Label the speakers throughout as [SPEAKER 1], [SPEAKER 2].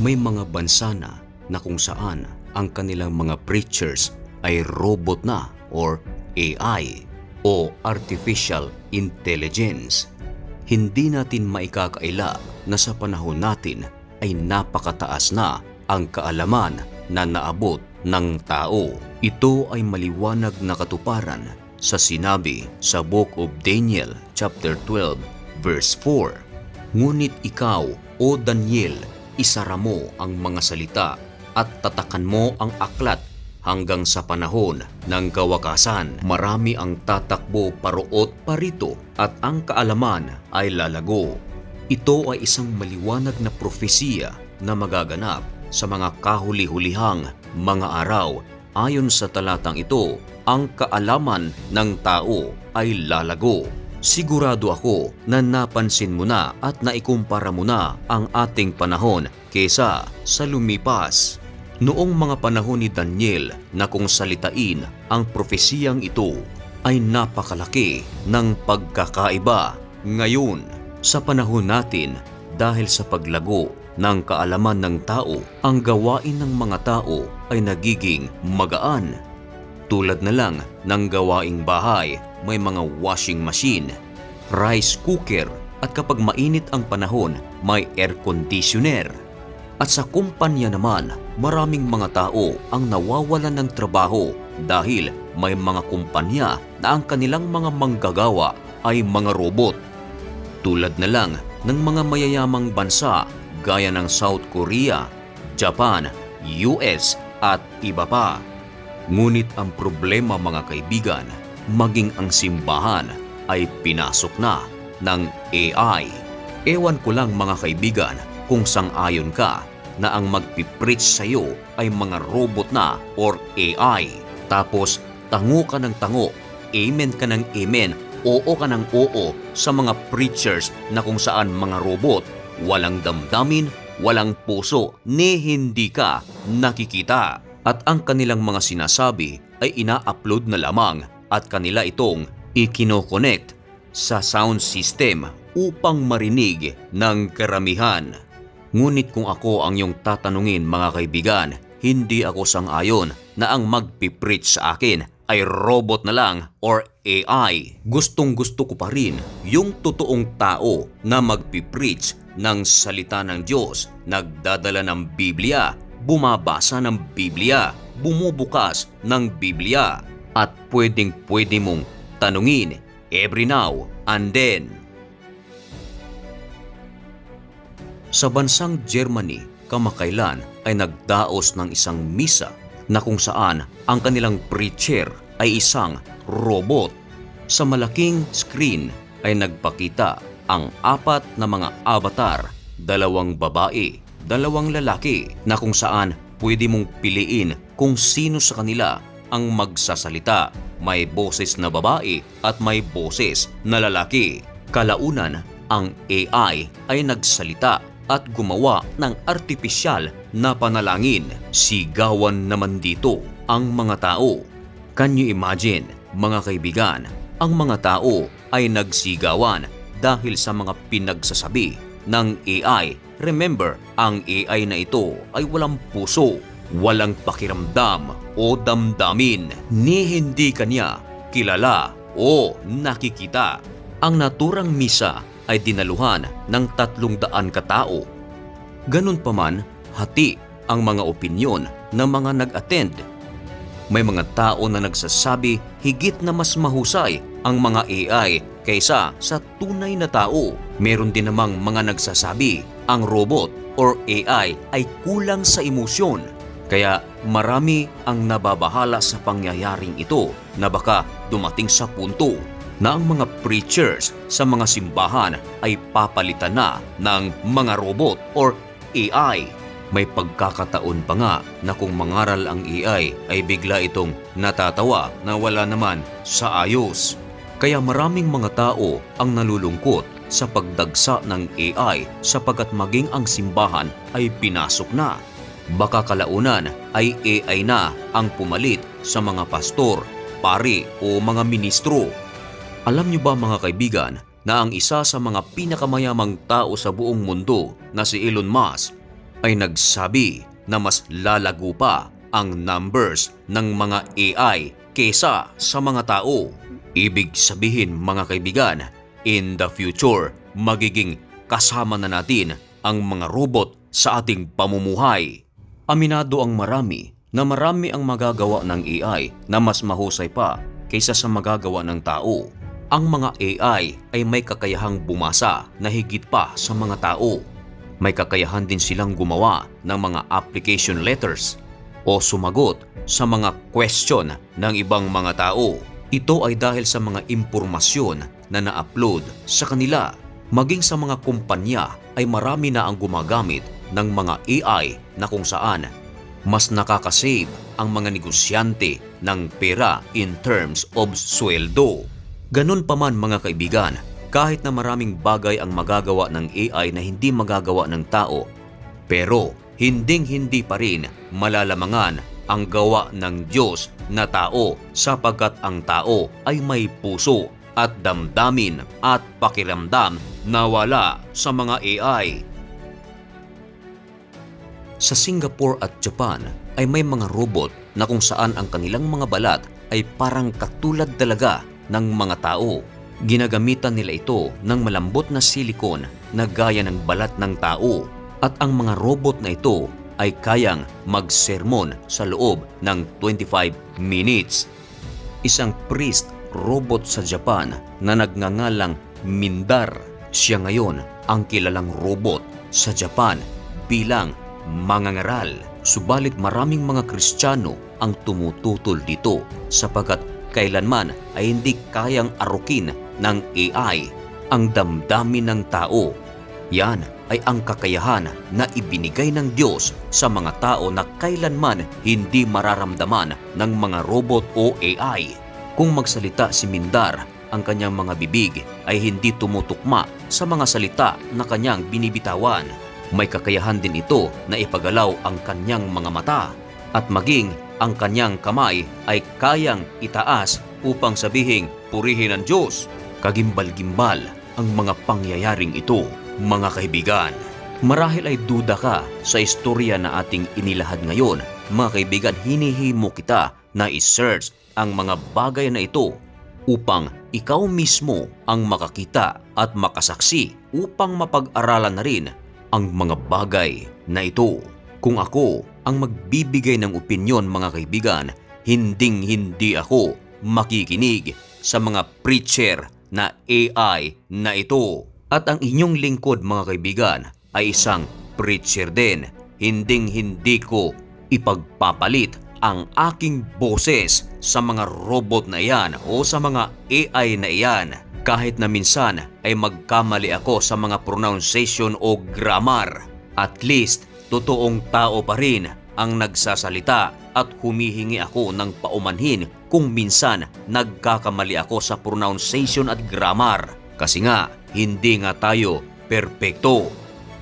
[SPEAKER 1] May mga bansa na na kung saan ang kanilang mga preachers ay robot na or AI o Artificial Intelligence. Hindi natin maikakaila na sa panahon natin ay napakataas na ang kaalaman na naabot ng tao. Ito ay maliwanag na katuparan sa sinabi sa Book of Daniel chapter 12 verse 4. Ngunit ikaw, O Daniel, isara mo ang mga salita at tatakan mo ang aklat hanggang sa panahon ng kawakasan. Marami ang tatakbo paruot parito at ang kaalaman ay lalago. Ito ay isang maliwanag na propesiya na magaganap sa mga kahuli-hulihang mga araw. Ayon sa talatang ito, ang kaalaman ng tao ay lalago. Sigurado ako na napansin mo na at naikumpara mo na ang ating panahon kesa sa lumipas. Noong mga panahon ni Daniel na kung salitain ang propesiyang ito ay napakalaki ng pagkakaiba. Ngayon, sa panahon natin, dahil sa paglago ng kaalaman ng tao, ang gawain ng mga tao ay nagiging magaan. Tulad na lang ng gawaing bahay, may mga washing machine, rice cooker at kapag mainit ang panahon, may air conditioner. At sa kumpanya naman, maraming mga tao ang nawawalan ng trabaho dahil may mga kumpanya na ang kanilang mga manggagawa ay mga robot. Tulad na lang ng mga mayayamang bansa gaya ng South Korea, Japan, US at iba pa. Ngunit ang problema mga kaibigan, maging ang simbahan ay pinasok na ng AI. Ewan ko lang mga kaibigan kung sang-ayon ka na ang magpipreach sa iyo ay mga robot na or AI. Tapos tango ka ng tango, amen ka ng amen, oo ka ng oo sa mga preachers na kung saan mga robot, walang damdamin, walang puso, ni hindi ka nakikita. At ang kanilang mga sinasabi ay ina-upload na lamang at kanila itong ikinokonect sa sound system upang marinig ng karamihan. Ngunit kung ako ang iyong tatanungin mga kaibigan, hindi ako sang-ayon na ang magpipreach sa akin ay robot na lang or AI. Gustong gusto ko pa rin yung totoong tao na magpipreach ng salita ng Diyos, nagdadala ng Biblia, bumabasa ng Biblia, bumubukas ng Biblia, at pwedeng pwede mong tanungin every now and then. Sa bansang Germany, kamakailan ay nagdaos ng isang misa na kung saan ang kanilang preacher ay isang robot. Sa malaking screen ay nagpakita ang apat na mga avatar, dalawang babae, dalawang lalaki na kung saan pwede mong piliin kung sino sa kanila ang magsasalita. May boses na babae at may boses na lalaki. Kalaunan, ang AI ay nagsalita at gumawa ng artipisyal na panalangin. Sigawan naman dito ang mga tao. Can you imagine, mga kaibigan, ang mga tao ay nagsigawan dahil sa mga pinagsasabi ng AI. Remember, ang AI na ito ay walang puso, walang pakiramdam o damdamin, ni hindi kanya kilala o nakikita. Ang naturang misa ay dinaluhan ng tatlong daan katao. Ganun pa man, hati ang mga opinyon ng mga nag-attend. May mga tao na nagsasabi higit na mas mahusay ang mga AI kaysa sa tunay na tao. Meron din namang mga nagsasabi ang robot or AI ay kulang sa emosyon. Kaya marami ang nababahala sa pangyayaring ito na baka dumating sa punto na ang mga preachers sa mga simbahan ay papalitan na ng mga robot or AI. May pagkakataon pa nga na kung mangaral ang AI ay bigla itong natatawa na wala naman sa ayos. Kaya maraming mga tao ang nalulungkot sa pagdagsa ng AI sapagkat maging ang simbahan ay pinasok na. Baka kalaunan ay AI na ang pumalit sa mga pastor, pari o mga ministro alam niyo ba mga kaibigan na ang isa sa mga pinakamayamang tao sa buong mundo na si Elon Musk ay nagsabi na mas lalago pa ang numbers ng mga AI kesa sa mga tao. Ibig sabihin mga kaibigan, in the future, magiging kasama na natin ang mga robot sa ating pamumuhay. Aminado ang marami na marami ang magagawa ng AI na mas mahusay pa kaysa sa magagawa ng tao. Ang mga AI ay may kakayahang bumasa na higit pa sa mga tao. May kakayahan din silang gumawa ng mga application letters o sumagot sa mga question ng ibang mga tao. Ito ay dahil sa mga impormasyon na na-upload sa kanila. Maging sa mga kumpanya ay marami na ang gumagamit ng mga AI na kung saan mas nakakasave ang mga negosyante ng pera in terms of sweldo. Ganun pa man mga kaibigan, kahit na maraming bagay ang magagawa ng AI na hindi magagawa ng tao, pero hinding-hindi pa rin malalamangan ang gawa ng Diyos na tao sapagkat ang tao ay may puso at damdamin at pakiramdam na wala sa mga AI. Sa Singapore at Japan ay may mga robot na kung saan ang kanilang mga balat ay parang katulad talaga ng mga tao. Ginagamitan nila ito ng malambot na silikon na gaya ng balat ng tao at ang mga robot na ito ay kayang magsermon sa loob ng 25 minutes. Isang priest robot sa Japan na nagngangalang Mindar. Siya ngayon ang kilalang robot sa Japan bilang mangangaral. Subalit maraming mga Kristiyano ang tumututol dito sapagkat kailanman ay hindi kayang arukin ng AI ang damdamin ng tao. Yan ay ang kakayahan na ibinigay ng Diyos sa mga tao na kailanman hindi mararamdaman ng mga robot o AI. Kung magsalita si Mindar, ang kanyang mga bibig ay hindi tumutukma sa mga salita na kanyang binibitawan. May kakayahan din ito na ipagalaw ang kanyang mga mata at maging ang kanyang kamay ay kayang itaas upang sabihing purihin ang Diyos. Kagimbal-gimbal ang mga pangyayaring ito, mga kaibigan. Marahil ay duda ka sa istorya na ating inilahad ngayon. Mga kaibigan, hinihimo kita na isearch ang mga bagay na ito upang ikaw mismo ang makakita at makasaksi upang mapag-aralan na rin ang mga bagay na ito. Kung ako ang magbibigay ng opinyon mga kaibigan, hinding hindi ako makikinig sa mga preacher na AI na ito. At ang inyong lingkod mga kaibigan ay isang preacher din. Hinding hindi ko ipagpapalit ang aking boses sa mga robot na yan o sa mga AI na iyan kahit na minsan ay magkamali ako sa mga pronunciation o grammar. At least, totoong tao pa rin ang nagsasalita at humihingi ako ng paumanhin kung minsan nagkakamali ako sa pronunciation at grammar. Kasi nga, hindi nga tayo perpekto.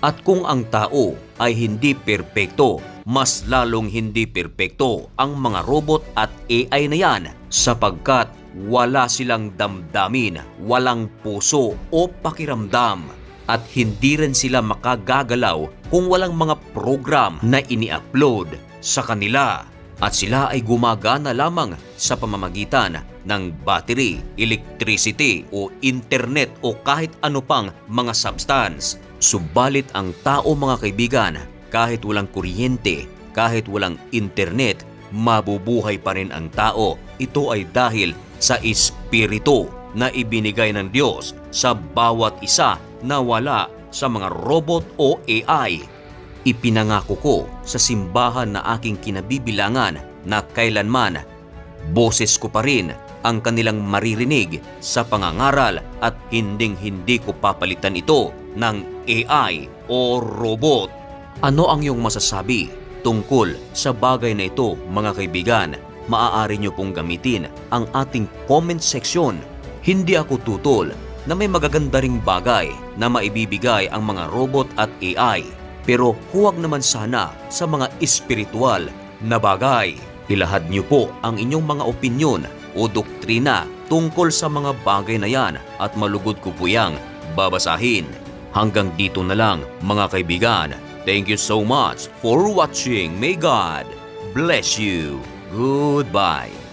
[SPEAKER 1] At kung ang tao ay hindi perpekto, mas lalong hindi perpekto ang mga robot at AI na yan sapagkat wala silang damdamin, walang puso o pakiramdam at hindi rin sila makagagalaw kung walang mga program na ini-upload sa kanila at sila ay gumagana lamang sa pamamagitan ng battery, electricity o internet o kahit ano pang mga substance. Subalit ang tao mga kaibigan, kahit walang kuryente, kahit walang internet, mabubuhay pa rin ang tao. Ito ay dahil sa espiritu na ibinigay ng Diyos sa bawat isa na wala sa mga robot o AI. Ipinangako ko sa simbahan na aking kinabibilangan na kailanman boses ko pa rin ang kanilang maririnig sa pangangaral at hinding-hindi ko papalitan ito ng AI o robot. Ano ang iyong masasabi tungkol sa bagay na ito mga kaibigan? Maaari nyo pong gamitin ang ating comment section. Hindi ako tutol na may magaganda ring bagay na maibibigay ang mga robot at AI. Pero huwag naman sana sa mga espiritual na bagay. Ilahad niyo po ang inyong mga opinyon o doktrina tungkol sa mga bagay na yan at malugod ko po yang babasahin. Hanggang dito na lang mga kaibigan. Thank you so much for watching. May God bless you. Goodbye.